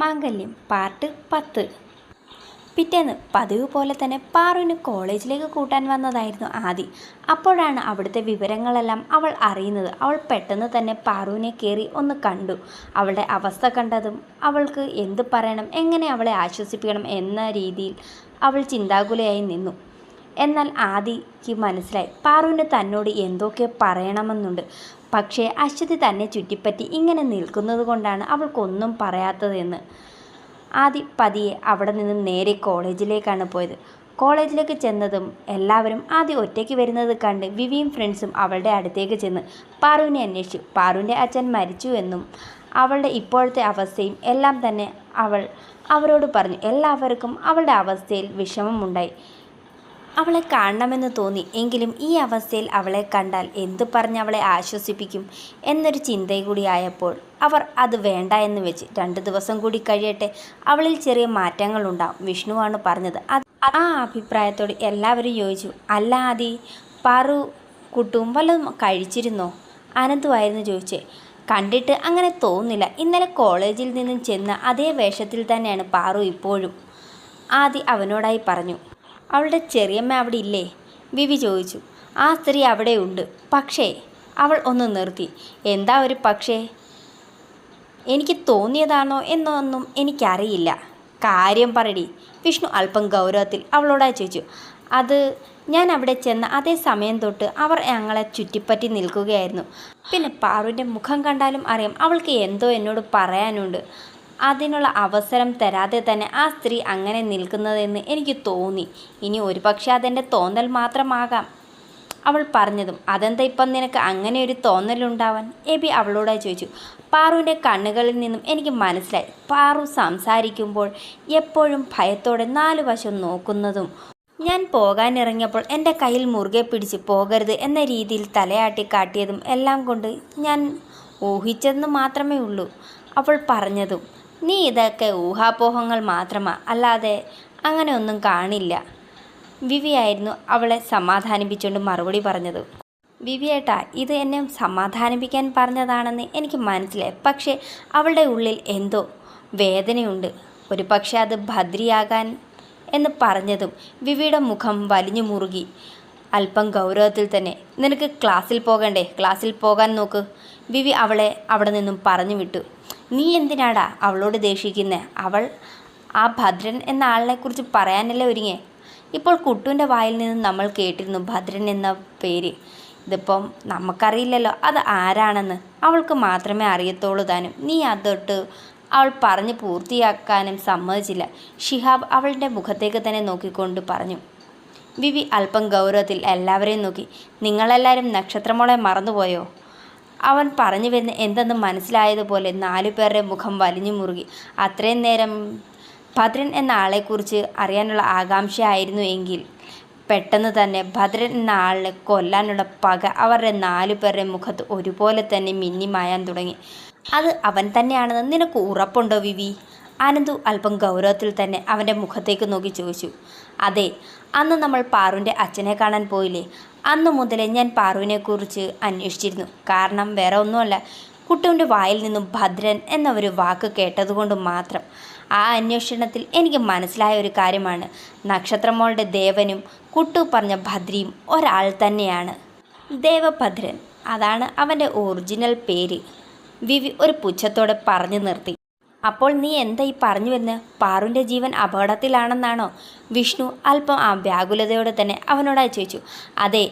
മാംഗല്യം part പത്ത്. പിറ്റേന്ന് പതിവ് പോലെ തന്നെ പാറുവിന് കോളേജിലേക്ക് കൂട്ടാൻ വന്നതായിരുന്നു ആദി. അപ്പോഴാണ് അവിടുത്തെ വിവരങ്ങളെല്ലാം അവൾ അറിയുന്നത്. അവൾ പെട്ടെന്ന് തന്നെ പാറുവിനെ കയറി ഒന്ന് കണ്ടു. അവളുടെ അവസ്ഥ കണ്ടതും അവൾക്ക് എന്ത് പറയണം എങ്ങനെ അവളെ ആശ്വസിപ്പിക്കണം എന്ന രീതിയിൽ അവൾ ചിന്താകുലയായി നിന്നു. എന്നാൽ ആദിക്ക് മനസ്സിലായി. പാറുവിന് തന്നോട് എന്തൊക്കെ പറയണമെന്നുണ്ട്. പക്ഷേ അശ്വതി തന്നെ ചുറ്റിപ്പറ്റി ഇങ്ങനെ നിൽക്കുന്നത് കൊണ്ടാണ് അവൾക്കൊന്നും പറയാത്തതെന്ന്. ആദി പതിയെ അവിടെ നിന്ന് നേരെ കോളേജിലേക്കാണ് പോയത്. കോളേജിലേക്ക് ചെന്നതും എല്ലാവരും ആദ്യം ഒറ്റയ്ക്ക് വരുന്നത് കണ്ട് വിവിയും ഫ്രണ്ട്സും അവളുടെ അടുത്തേക്ക് ചെന്ന് പാറുവിനെ അന്വേഷിച്ചു. പാറുവിന്റെ അച്ഛൻ മരിച്ചു എന്നും അവളുടെ ഇപ്പോഴത്തെ അവസ്ഥയും എല്ലാം തന്നെ അവൾ അവരോട് പറഞ്ഞു. എല്ലാവർക്കും അവളുടെ അവസ്ഥയിൽ വിഷമമുണ്ടായി. അവളെ കാണണമെന്ന് തോന്നി. എങ്കിലും ഈ അവസ്ഥയിൽ അവളെ കണ്ടാൽ എന്തു പറഞ്ഞ് അവളെ ആശ്വസിപ്പിക്കും എന്നൊരു ചിന്തയും ആയപ്പോൾ അവർ അത് വേണ്ട എന്ന് വെച്ച് രണ്ട് ദിവസം കൂടി കഴിയട്ടെ അവളിൽ ചെറിയ മാറ്റങ്ങളുണ്ടാവും വിഷ്ണുവാണ് പറഞ്ഞത്. ആ അഭിപ്രായത്തോട് എല്ലാവരും യോജിച്ചു. അല്ല ആദി പാറു കുട്ടും വല്ലതും കഴിച്ചിരുന്നോ? അനന്തുവായിരുന്നു ചോദിച്ചേ. കണ്ടിട്ട് അങ്ങനെ തോന്നുന്നില്ല. ഇന്നലെ കോളേജിൽ നിന്നും ചെന്ന അതേ വേഷത്തിൽ തന്നെയാണ് പാറു ഇപ്പോഴും ആദി അവനോടായി പറഞ്ഞു. അവളുടെ ചെറിയമ്മ അവിടെ ഇല്ലേ? വിവി ചോദിച്ചു. ആ സ്ത്രീ അവിടെയുണ്ട് പക്ഷേ അവൾ ഒന്ന് നിർത്തി. എന്താ ഒരു പക്ഷേ? എനിക്ക് തോന്നിയതാണോ എന്നൊന്നും എനിക്കറിയില്ല. കാര്യം പറടി വിഷ്ണു അല്പം ഗൗരവത്തിൽ അവളോടായി ചോദിച്ചു. അത് ഞാൻ അവിടെ ചെന്ന അതേ സമയം തൊട്ട് അവർ ഞങ്ങളെ ചുറ്റിപ്പറ്റി നിൽക്കുകയായിരുന്നു. പിന്നെ പാറുവിന്റെ മുഖം കണ്ടാലും അറിയാം അവൾക്ക് എന്തോ എന്നോട് പറയാനുണ്ട്. അതിനുള്ള അവസരം തരാതെ തന്നെ ആ സ്ത്രീ അങ്ങനെ നിൽക്കുന്നതെന്ന് എനിക്ക് തോന്നി. ഇനി ഒരുപക്ഷെ അതെന്റെ തോന്നൽ മാത്രമാകാം. അവൾ പറഞ്ഞതും അതെന്താ ഇപ്പം നിനക്ക് അങ്ങനെ ഒരു തോന്നലുണ്ടാവാൻ? എബി അവളോട് ചോദിച്ചു. പാറുവിന്റെ കണ്ണുകളിൽ നിന്നും എനിക്ക് മനസ്സിലായി. പാറു സംസാരിക്കുമ്പോൾ എപ്പോഴും ഭയത്തോടെ നാലു വശം നോക്കുന്നതും ഞാൻ പോകാനിറങ്ങിയപ്പോൾ എന്റെ കയ്യിൽ മുറുകെ പിടിച്ച് പോകരുത് എന്ന രീതിയിൽ തലയാട്ടി കാട്ടിയതും എല്ലാം കൊണ്ട് ഞാൻ ഊഹിച്ചതെന്ന് മാത്രമേ ഉള്ളൂ അവൾ പറഞ്ഞതും. നീ ഇതൊക്കെ ഊഹാപോഹങ്ങൾ മാത്രമാ. അല്ലാതെ അങ്ങനെ ഒന്നും കാണില്ല. വിവിയായിരുന്നു അവളെ സമാധാനിപ്പിച്ചുകൊണ്ട് മറുപടി പറഞ്ഞത്. വിവിയേട്ടാ ഇത് എന്നെ സമാധാനിപ്പിക്കാൻ പറഞ്ഞതാണെന്ന് എനിക്ക് മനസ്സിലായി. പക്ഷേ അവളുടെ ഉള്ളിൽ എന്തോ വേദനയുണ്ട്. ഒരു പക്ഷേ അത് ഭദ്രിയാകാൻ എന്ന് പറഞ്ഞതും വിവിയുടെ മുഖം വലിഞ്ഞു മുറുകി. അല്പം ഗൗരവത്തിൽ തന്നെ നിനക്ക് ക്ലാസ്സിൽ പോകണ്ടേ? ക്ലാസ്സിൽ പോകാൻ നോക്ക്. വിവി അവളെ അവിടെ നിന്നും പറഞ്ഞു വിട്ടു. നീ എന്തിനാടാ അവളോട് ദേഷിക്കുന്നത് അവൾ ആ ഭദ്രൻ എന്ന ആളിനെക്കുറിച്ച് പറയാനല്ലേ ഒരുങ്ങേ ഇപ്പോൾ കുട്ടുവിന്റെ വായിൽ നിന്നും നമ്മൾ കേട്ടിരുന്നു ഭദ്രൻ എന്ന പേര്. ഇതിപ്പം നമുക്കറിയില്ലല്ലോ അത് ആരാണെന്ന്. അവൾക്ക് മാത്രമേ അറിയത്തുള്ളൂ താനും. നീ അതൊട്ട് അവൾ പറഞ്ഞ് പൂർത്തിയാക്കാനും സമ്മതിച്ചില്ല. ഷിഹാബ് അവളുടെ മുഖത്തേക്ക് തന്നെ നോക്കിക്കൊണ്ട് പറഞ്ഞു. വിവി അല്പം ഗൗരവത്തിൽ എല്ലാവരെയും നോക്കി. നിങ്ങളെല്ലാവരും നക്ഷത്രമോളെ മറന്നുപോയോ? അവൻ പറഞ്ഞു വരുന്ന എന്തെന്ന് മനസ്സിലായതുപോലെ നാലു പേരുടെ മുഖം വലിഞ്ഞു മുറുകി. അത്രയും നേരം ഭദ്രൻ എന്ന ആളെക്കുറിച്ച് അറിയാനുള്ള ആകാംക്ഷയായിരുന്നു എങ്കിൽ പെട്ടെന്ന് തന്നെ ഭദ്രൻ എന്ന ആളിനെ കൊല്ലാനുള്ള പക അവരുടെ നാലു പേരുടെ മുഖത്ത് ഒരുപോലെ തന്നെ മിന്നി മായാൻ തുടങ്ങി. അത് അവൻ തന്നെയാണെന്ന് നിനക്ക് ഉറപ്പുണ്ടോ വിവി? ആനന്ദു അല്പം ഗൗരവത്തിൽ തന്നെ അവന്റെ മുഖത്തേക്ക് നോക്കി ചോദിച്ചു. അതെ അന്ന് നമ്മൾ പാറുവിന്റെ അച്ഛനെ കാണാൻ പോയില്ലേ? അന്ന് മുതലേ ഞാൻ പാറുവിനെക്കുറിച്ച് അന്വേഷിച്ചിരുന്നു. കാരണം വേറെ ഒന്നുമല്ല. കുട്ടുവിന്റെ വായിൽ നിന്നും ഭദ്രൻ എന്ന ഒരു വാക്ക് കേട്ടതുകൊണ്ട് മാത്രം. ആ അന്വേഷണത്തിൽ എനിക്ക് മനസ്സിലായ ഒരു കാര്യമാണ്. നക്ഷത്രമോളുടെ ദേവനും കുട്ടു പറഞ്ഞ ഭദ്രിയും ഒരാൾ തന്നെയാണ്. ദേവഭദ്രൻ. അതാണ് അവന്റെ ഒറിജിനൽ പേര്. വിവി ഒരു പുച്ഛത്തോടെ പറഞ്ഞു നിർത്തി. അപ്പോൾ നീ എന്താ ഈ പറഞ്ഞു വരുന്നത് പാറുവിന്റെ ജീവൻ അപകടത്തിലാണെന്നാണോ? വിഷ്ണു അല്പം ആ വ്യാകുലതയോടെ തന്നെ അവനോടായി ചോദിച്ചു. അതെ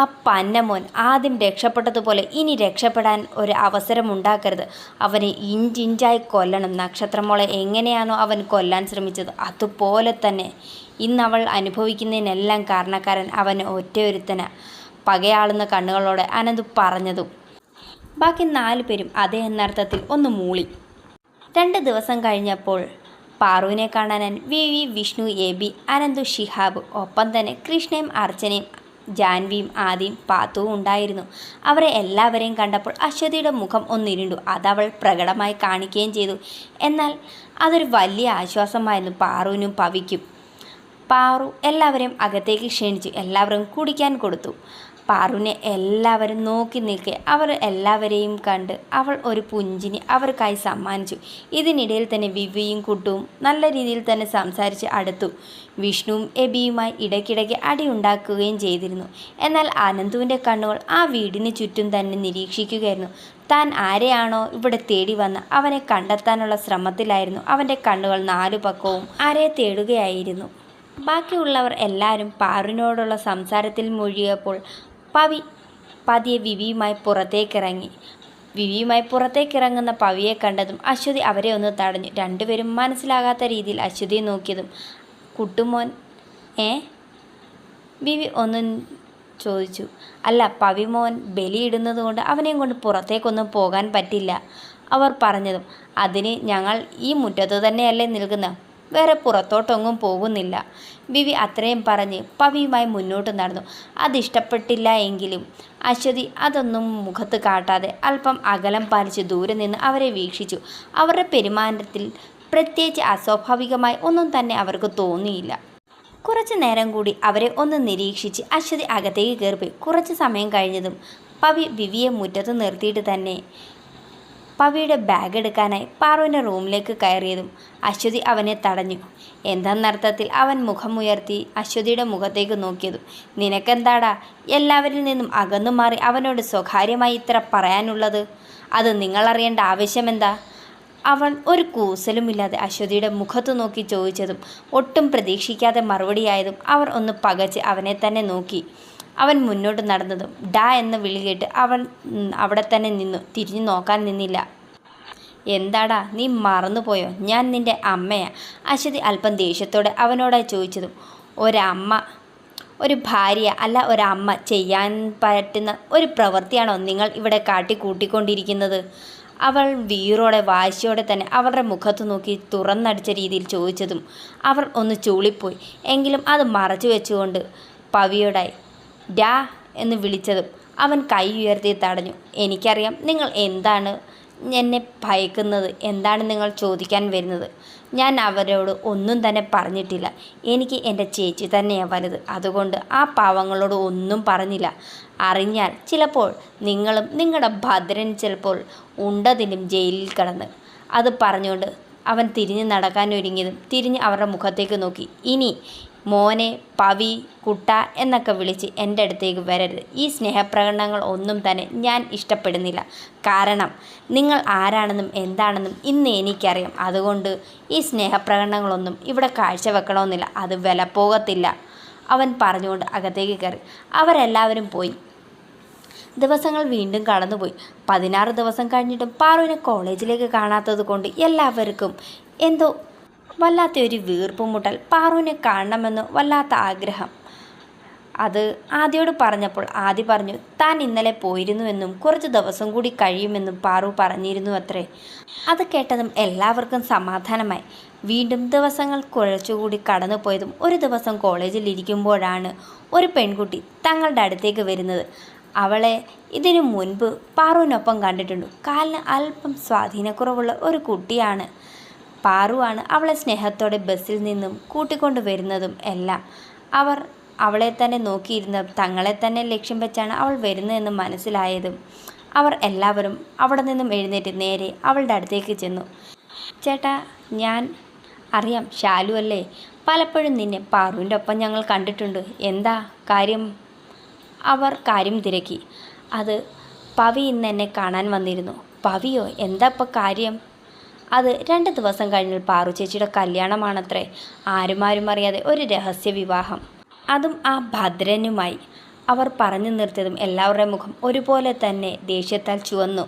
ആ പന്നമോൻ ആദ്യം രക്ഷപ്പെട്ടതുപോലെ ഇനി രക്ഷപ്പെടാൻ ഒരു അവസരം ഉണ്ടാക്കരുത്. അവനെ ഇഞ്ചിഞ്ചായി കൊല്ലണം. നക്ഷത്രമോളെ എങ്ങനെയാണോ അവൻ കൊല്ലാൻ ശ്രമിച്ചത് അതുപോലെ തന്നെ. ഇന്ന് അവൾ അനുഭവിക്കുന്നതിനെല്ലാം കാരണക്കാരൻ അവൻ ഒറ്റയൊരുത്തന. പകയാളുന്ന കണ്ണുകളോടെ അനന്ത് പറഞ്ഞതും. ബാക്കി നാലു പേരും അതേ എന്നർത്ഥത്തിൽ ഒന്ന് മൂളി. രണ്ട് ദിവസം കഴിഞ്ഞപ്പോൾ പാറുവിനെ കാണാൻ V V Vishnu A B Ananthu Shihab ഒപ്പം തന്നെ കൃഷ്ണയും അർച്ചനയും ജാൻവിയും ആദിയും പാത്തുവും ഉണ്ടായിരുന്നു. അവരെ എല്ലാവരെയും കണ്ടപ്പോൾ അശ്വതിയുടെ മുഖം ഒന്നിരുണ്ടു. അതവൾ പ്രകടമായി കാണിക്കുകയും ചെയ്തു. എന്നാൽ അതൊരു വലിയ ആശ്വാസമായിരുന്നു പാറുവിനും പവിക്കും. പാറു എല്ലാവരെയും അകത്തേക്ക് ക്ഷണിച്ചു. എല്ലാവരും കുടിക്കാൻ കൊടുത്തു. പാറുവിനെ എല്ലാവരും നോക്കി നിൽക്കെ. അവർ എല്ലാവരെയും കണ്ട് അവൾ ഒരു പുഞ്ചിനി അവർക്കായി സമ്മാനിച്ചു. ഇതിനിടയിൽ തന്നെ വിവിയും കുട്ടുവും നല്ല രീതിയിൽ തന്നെ സംസാരിച്ച് അടുത്തു. വിഷ്ണുവും എബിയുമായി ഇടയ്ക്കിടയ്ക്ക് അടിയുണ്ടാക്കുകയും ചെയ്തിരുന്നു. എന്നാൽ അനന്തുവിന്റെ കണ്ണുകൾ ആ വീടിന് ചുറ്റും തന്നെ നിരീക്ഷിക്കുകയായിരുന്നു. താൻ ആരെയാണോ ഇവിടെ തേടി വന്ന് അവനെ കണ്ടെത്താനുള്ള ശ്രമത്തിലായിരുന്നു. അവന്റെ കണ്ണുകൾ നാലു പക്കവും ആരെ തേടുകയായിരുന്നു. ബാക്കിയുള്ളവർ എല്ലാവരും പാറിനോടുള്ള സംസാരത്തിൽ മുഴുകിയപ്പോൾ പവി. പതിയെ വിവിയുമായി പുറത്തേക്കിറങ്ങി. വിവിയുമായി പുറത്തേക്കിറങ്ങുന്ന പവിയെ കണ്ടതും അശ്വതി അവരെ ഒന്ന് തടഞ്ഞു. രണ്ടുപേരും മനസ്സിലാകാത്ത രീതിയിൽ അശ്വതിയെ നോക്കിയതും കുട്ടുമോൻ ഏ? വിവി ഒന്നും ചോദിച്ചു. അല്ല പവിമോൻ ബലിയിടുന്നത് കൊണ്ട് അവനെയും കൊണ്ട് പുറത്തേക്കൊന്നും പോകാൻ പറ്റില്ല അവർ പറഞ്ഞതും. അതിന് ഞങ്ങൾ ഈ മുറ്റത്ത് തന്നെയല്ലേ നിൽക്കുന്നത്? വേറെ പുറത്തോട്ടൊന്നും പോകുന്നില്ല. വിവി അത്രയും പറഞ്ഞ് പവിയുമായി മുന്നോട്ട് നടന്നു. അതിഷ്ടപ്പെട്ടില്ല എങ്കിലും അശ്വതി അതൊന്നും മുഖത്ത് കാട്ടാതെ അല്പം അകലം പാലിച്ച് ദൂരെ നിന്ന് അവരെ വീക്ഷിച്ചു. അവരുടെ പെരുമാറ്റത്തിൽ പ്രത്യേകിച്ച് അസ്വാഭാവികമായി ഒന്നും തന്നെ അവർക്ക് തോന്നിയില്ല. കുറച്ചു നേരം കൂടി അവരെ ഒന്ന് നിരീക്ഷിച്ച് അശ്വതി അകത്തേക്ക് കയറിപ്പോയി. കുറച്ച് സമയം കഴിഞ്ഞതും പവി വിവിയെ മുറ്റത്ത് നിർത്തിയിട്ട് തന്നെ പവിയുടെ ബാഗ് എടുക്കാനായി പാറുവിന്റെ റൂമിലേക്ക് കയറിയതും അശ്വതി അവനെ തടഞ്ഞു. എന്തെന്നർത്ഥത്തിൽ അവൻ മുഖമുയർത്തി അശ്വതിയുടെ മുഖത്തേക്ക് നോക്കിയതും നിനക്കെന്താടാ? എല്ലാവരിൽ നിന്നും അകന്നു മാറി അവനോട് സ്വകാര്യമായി ഇത്ര പറയാനുള്ളത്? അത് നിങ്ങളറിയേണ്ട ആവശ്യമെന്താ അവൻ ഒരു കൂസലുമില്ലാതെ അശ്വതിയുടെ മുഖത്ത് നോക്കി ചോദിച്ചതും ഒട്ടും പ്രതീക്ഷിക്കാതെ മറുപടിയായതും അവർ ഒന്ന് പകച്ച് അവനെ തന്നെ നോക്കി. അവൻ മുന്നോട്ട് നടന്നതും ഡാ എന്ന് വിളി കേട്ട് അവൻ അവിടെ തന്നെ നിന്നു. തിരിഞ്ഞു നോക്കാൻ നിന്നില്ല. എന്താടാ നീ മറന്നുപോയോ? ഞാൻ നിന്റെ അമ്മയാ. അശ്വതി അല്പം ദേഷ്യത്തോടെ അവനോടായി ചോദിച്ചതും ഒരമ്മ ഒരു ഭാര്യ അല്ല ഒരമ്മ ചെയ്യാൻ പറ്റുന്ന ഒരു പ്രവൃത്തിയാണോ നിങ്ങൾ ഇവിടെ കാട്ടിക്കൂട്ടിക്കൊണ്ടിരിക്കുന്നത് അവൾ വീറോടെ വാശിയോടെ തന്നെ അവരുടെ മുഖത്ത് നോക്കി തുറന്നടിച്ച രീതിയിൽ ചോദിച്ചതും അവർ ഒന്ന് ചൂളിപ്പോയി. എങ്കിലും അത് മറച്ചു വെച്ചുകൊണ്ട് പവിയോടായി ഡാ എന്ന് വിളിച്ചതും അവൻ കൈ ഉയർത്തി തടഞ്ഞു. എനിക്കറിയാം നിങ്ങൾ എന്താണ് എന്നെ ഭയക്കുന്നത്? എന്താണ് നിങ്ങൾ ചോദിക്കാൻ വരുന്നത്? ഞാൻ അവരോട് ഒന്നും തന്നെ പറഞ്ഞിട്ടില്ല. എനിക്ക് എന്റെ ചേച്ചി തന്നെയാണ് വലുത്. അതുകൊണ്ട് ആ പാവങ്ങളോട് ഒന്നും പറഞ്ഞില്ല. അറിഞ്ഞാൽ ചിലപ്പോൾ നിങ്ങളും നിങ്ങളുടെ ഭദ്രൻ ചിലപ്പോൾ ഉണ്ടതിലും ജയിലിൽ കിടന്ന്. അത് പറഞ്ഞുകൊണ്ട് അവൻ തിരിഞ്ഞ് നടക്കാൻ ഒരുങ്ങിയതും തിരിഞ്ഞ് അവരുടെ മുഖത്തേക്ക് നോക്കി. ഇനി മോനെ പവി കുട്ട എന്നൊക്കെ വിളിച്ച് എന്റെ അടുത്തേക്ക് വരരുത്. ഈ സ്നേഹപ്രകടനങ്ങൾ ഒന്നും തന്നെ ഞാൻ ഇഷ്ടപ്പെടുന്നില്ല. കാരണം നിങ്ങൾ ആരാണെന്നും എന്താണെന്നും ഇന്ന് എനിക്കറിയാം. അതുകൊണ്ട് ഈ സ്നേഹപ്രകടനങ്ങളൊന്നും ഇവിടെ കാഴ്ചവെക്കണമെന്നില്ല. അത് വില പോകത്തില്ല അവൻ പറഞ്ഞുകൊണ്ട് അകത്തേക്ക് കയറി. അവരെല്ലാവരും പോയി. ദിവസങ്ങൾ വീണ്ടും കടന്നുപോയി. പതിനാറ് ദിവസം കഴിഞ്ഞിട്ടും പാറുവിനെ കോളേജിലേക്ക് കാണാത്തത് കൊണ്ട് എല്ലാവർക്കും എന്തോ വല്ലാത്ത ഒരു വീർപ്പുമുട്ടൽ പാറുവിനെ കാണണമെന്ന് വല്ലാത്ത ആഗ്രഹം. അത് ആദ്യയോട് പറഞ്ഞപ്പോൾ ആദ്യ പറഞ്ഞു താൻ ഇന്നലെ പോയിരുന്നുവെന്നും കുറച്ച് ദിവസം കൂടി കഴിയുമെന്നും പാറു പറഞ്ഞിരുന്നു അത്രേ അത് കേട്ടതും എല്ലാവർക്കും സമാധാനമായി. വീണ്ടും ദിവസങ്ങൾ കുഴച്ചുകൂടി കടന്നുപോയതും ഒരു ദിവസം കോളേജിൽ ഇരിക്കുമ്പോഴാണ് ഒരു പെൺകുട്ടി തങ്ങളുടെ അടുത്തേക്ക് വരുന്നത്. അവളെ ഇതിനു മുൻപ് പാറുവിനൊപ്പം കണ്ടിട്ടുണ്ട്. കാലിന് അല്പം സ്വാധീനക്കുറവുള്ള ഒരു കുട്ടിയാണ്. പാറുവാണ് അവളെ സ്നേഹത്തോടെ ബസ്സിൽ നിന്നും കൂട്ടിക്കൊണ്ടു വരുന്നതും എല്ലാം. അവർ അവളെ തന്നെ നോക്കിയിരുന്ന തങ്ങളെ തന്നെ ലക്ഷ്യം വെച്ചാണ് അവൾ വരുന്നതെന്ന് മനസ്സിലായതും അവർ എല്ലാവരും അവിടെ നിന്നും എഴുന്നേറ്റ് നേരെ അവളുടെ അടുത്തേക്ക് ചെന്നു. ചേട്ടാ ഞാൻ അറിയാം ഷാലു അല്ലേ? പലപ്പോഴും നിന്നെ പാറുവിന്റെ ഒപ്പം ഞങ്ങൾ കണ്ടിട്ടുണ്ട്. എന്താ കാര്യം? അവർ കാര്യം തിരക്കി. അത് പവി ഇന്ന് എന്നെ കാണാൻ വന്നിരുന്നു. പവിയോ? എന്താ ഇപ്പോൾ കാര്യം? അത് രണ്ട് ദിവസം കഴിഞ്ഞാൽ പാറു ചേച്ചിയുടെ കല്യാണമാണത്രേ. ആരുമാരും അറിയാതെ ഒരു രഹസ്യ വിവാഹം. അതും ആ ഭദ്രനുമായി. അവർ പറഞ്ഞു നിർത്തിയതും എല്ലാവരുടെയും മുഖം ഒരുപോലെ തന്നെ ദേഷ്യത്താൽ ചുവന്നു.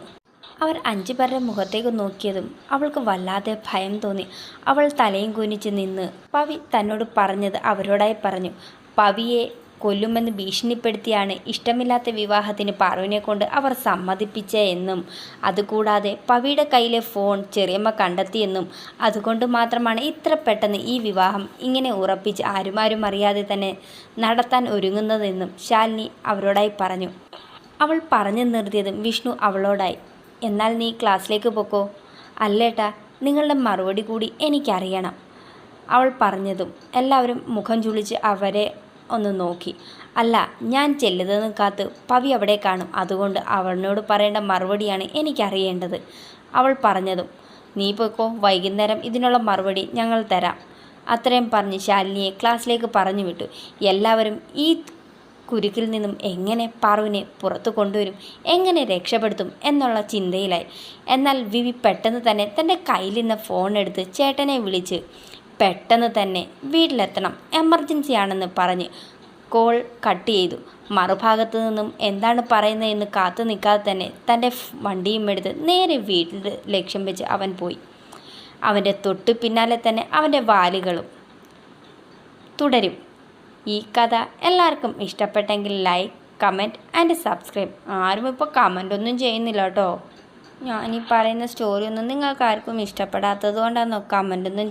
അവർ അഞ്ചു പേരുടെ മുഖത്തേക്ക് നോക്കിയതും അവൾക്ക് വല്ലാതെ ഭയം തോന്നി. അവൾ തലയും കുനിച്ച് നിന്ന് പവി തന്നോട് പറഞ്ഞത് അവരോടായി പറഞ്ഞു. പവിയെ കൊല്ലുമെന്ന് ഭീഷണിപ്പെടുത്തിയാണ് ഇഷ്ടമില്ലാത്ത വിവാഹത്തിന് പാറുവിനെ കൊണ്ട് അവർ സമ്മതിപ്പിച്ച എന്നും. അതുകൂടാതെ പവിയുടെ കയ്യിലെ ഫോൺ ചെറിയമ്മ കണ്ടെത്തിയെന്നും അതുകൊണ്ട് മാത്രമാണ് ഇത്ര പെട്ടെന്ന് ഈ വിവാഹം ഇങ്ങനെ ഉറപ്പിച്ച് ആരുമാരും അറിയാതെ തന്നെ നടത്താൻ ഒരുങ്ങുന്നതെന്നും ശാലിനി അവരോടായി പറഞ്ഞു. അവൾ പറഞ്ഞു നിർത്തിയതും വിഷ്ണു അവളോടായി. എന്നാൽ നീ ക്ലാസ്സിലേക്ക് പോക്കോ? അല്ലേട്ടാ നിങ്ങളുടെ മറുപടി കൂടി എനിക്കറിയണം അവൾ പറഞ്ഞതും എല്ലാവരും മുഖം ചുളിച്ച് അവരെ ഒന്ന് നോക്കി. അല്ല ഞാൻ ചെല്ലുന്നതെന്ന് കാത്ത് പവി അവിടെ കാണും. അതുകൊണ്ട് അവളിനോട് പറയേണ്ട മറുപടിയാണ് എനിക്കറിയേണ്ടത്. അവൾ പറഞ്ഞതും നീ പോയിക്കോ വൈകുന്നേരം ഇതിനുള്ള മറുപടി ഞങ്ങൾ തരാം. അത്രയും പറഞ്ഞ് ശാലിനിയെ ക്ലാസ്സിലേക്ക് പറഞ്ഞു വിട്ടു. എല്ലാവരും ഈ കുരുക്കിൽ നിന്നും എങ്ങനെ പാറുവിനെ പുറത്തു കൊണ്ടുവരും എങ്ങനെ രക്ഷപ്പെടുത്തും എന്നുള്ള ചിന്തയിലായി. എന്നാൽ വിവി പെട്ടെന്ന് തന്നെ തന്റെ കയ്യിലിരുന്ന ഫോൺ എടുത്ത് ചേട്ടനെ വിളിച്ച് പെട്ടെന്ന് തന്നെ വീട്ടിലെത്തണം. എമർജൻസി ആണെന്ന് പറഞ്ഞ് കോൾ കട്ട് ചെയ്തു. മറുഭാഗത്തു നിന്നും എന്താണ് പറയുന്നതെന്ന് കാത്തു നിൽക്കാതെ തന്നെ തന്റെ വണ്ടിയും എടുത്ത് നേരെ വീട്ടിൽ ലക്ഷ്യം വെച്ച് അവൻ പോയി. അവന്റെ തൊട്ട് പിന്നാലെ തന്നെ അവന്റെ വാലുകളും തുടരും. ഈ കഥ എല്ലാവർക്കും ഇഷ്ടപ്പെട്ടെങ്കിൽ ലൈക്ക് കമന്റ് ആൻഡ് സബ്സ്ക്രൈബ് ആരും ഇപ്പോൾ കമന്റ് ഒന്നും ചെയ്യുന്നില്ല കേട്ടോ. ഞാൻ ഈ പറയുന്ന സ്റ്റോറി ഒന്നും നിങ്ങൾക്ക് ആർക്കും ഇഷ്ടപ്പെടാത്തത് കൊണ്ടാണോ കമന്റ് ഒന്നും